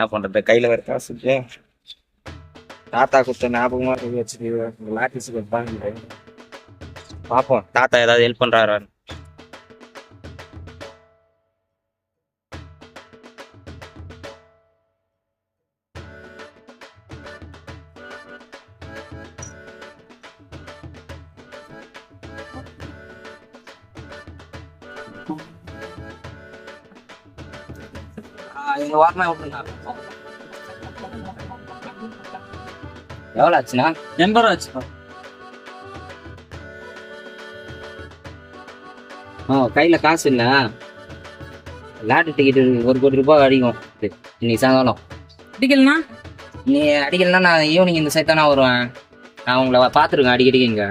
என்ன பண்றது கையில வேற காசு இல்லையா. தாத்தா கொடுத்த ஞாபகமா இருக்கு வச்சு லாட்டிஸ் கொடுப்பாங்க பார்ப்போம் தாத்தா ஏதாவது ஹெல்ப் பண்றாரான்னு இங்க வாரமா விட்டுருங்க எவ்வளோ ஆச்சுண்ணா எண்பது ரூபா ஆச்சுப்பா ஆ கையில காசு இல்ல? லாட்டரி டிக்கெட் ஒரு கோடி ரூபாய் அடிக்கும். இன்னைக்கு சாயங்காலம். அடிக்கலனா நீ அடிக்கலன்னா நான் ஈவினிங் இந்த சைட் தானே வருவேன். நான் உங்களை பார்த்துருக்கேன் அடிக்கடி இங்க.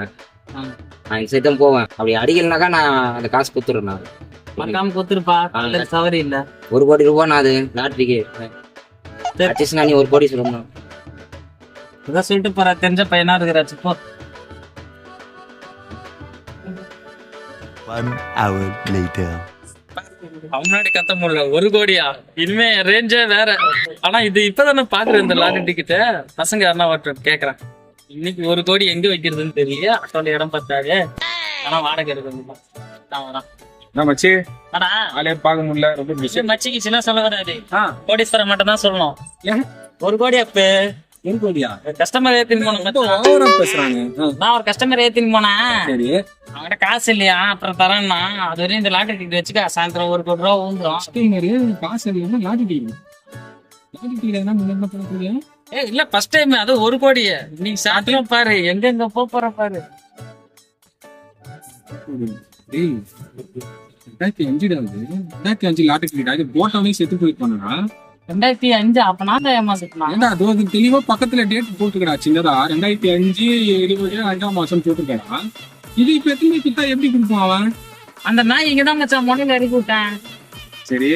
நான் இந்த சைட் தான் போவேன். அப்படி அடிக்கலனாக்கா நான் அந்த காசு கொடுத்துருவேன் நான். மறக்காம கொடுத்துருப்பா. சவரி இல்ல. ஒரு கோடி ரூபாய் நான் அது அடிச்சுனா நீ ஒரு கோடி சொல்லணும் இதான் சொல்லிட்டு போற. தெரிஞ்ச பையனா இருக்கிறாச்சு போ. One hour later. முன்னாடி கத்த முடியல. ஒரு கோடியா? இனிமே ரேஞ்சே வேற. ஆனா இது இப்பதானே பாக்குறேன் இந்த லாட்டரி டிக்கெட் பசங்க யாருன்னா வரட்டும் கேக்குறேன். இன்னைக்கு ஒரு கோடி எங்க வைக்கிறதுன்னு தெரியல ஆட்டோல இடம் பத்தாது ஆனா வாடகை எடுக்கணும் நான் வரேன். மச்சி? ஆனா ஆளே பார்க்க முடியல ரொம்ப பிஸி மச்சிக்கு சின்ன சொல்ல வராது ஆ. கோடீஸ்வரன் மட்டும் தான் சொல்லணும்? ஒரு கோடி அப்ப. ஒரு கோடியா? கஸ்டமர். ஓவரா பேசுறாங்க. நான் ஒரு கஸ்டமர் ஏத்தின்னு போனேன். சரி. காசு இல்லையா? அப்புறம் தரேன்னா. அது வரையும் இந்த லாட்டரி டிக்கெட் வச்சுக்க சாயந்தரம் ஒரு கோடி ரூபா ஊந்துரும். ஸ்டீமரு காசு இல்லைன்னா லாட்டி டிக்கெட் லாட்டி டிக்கெட் என்ன நீங்க என்ன பண்ண போறீங்க ஏ இல்ல ஃபர்ஸ்ட் டைம் அது ஒரு கோடி நீ சாத்தியம் பாரு எங்க எங்க போற பாரு. டேய் ரெண்டாயிரத்தி அஞ்சுடா இது ரெண்டாயிரத்தி அஞ்சு லாட்டி டிக்கெட் அது போட்டவனே செத்து போயிருப்பானுடா. ரெண்டாயிரத்தி அஞ்சு அப்ப நான் ஏமாந்துட்டேன்? ஏன்டா அது? வந்து தெளிவா பக்கத்துல டேட் போட்டுக்கடா சின்னதா. ரெண்டாயிரத்தி அஞ்சு இருபது அஞ்சாம் மாசம் போட்டுருக்கடா இது இப்ப எத்தனை கிட்டா எப்படி கொடுப்பான் அவன்? அந்த நாய் இங்க தான் மச்சான் முனையில இறக்கி விட்டேன். சரி.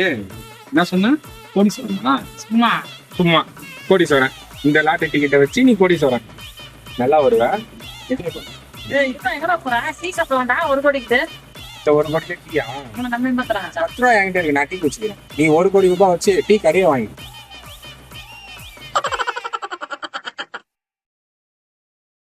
என்ன சொன்ன? கோடீஸ்வரனா? சும்மா. சும்மா. கோடீஸ்வரன். இந்த லாட்டரி டிக்கெட்டை வச்சு நீ கோடீஸ்வரன். நல்லா வருவ. ஒரு கோடிக்கு ஒரு கோடி டீயா உன நம்பி மாத்துறான் பத்து ரூபா என்கிட்ட இருக்கு நான் டீ குடிச்சுக்கிறேன். நீ ஒரு கோடி ரூபாய் வச்சு டீ கடையை வாங்கி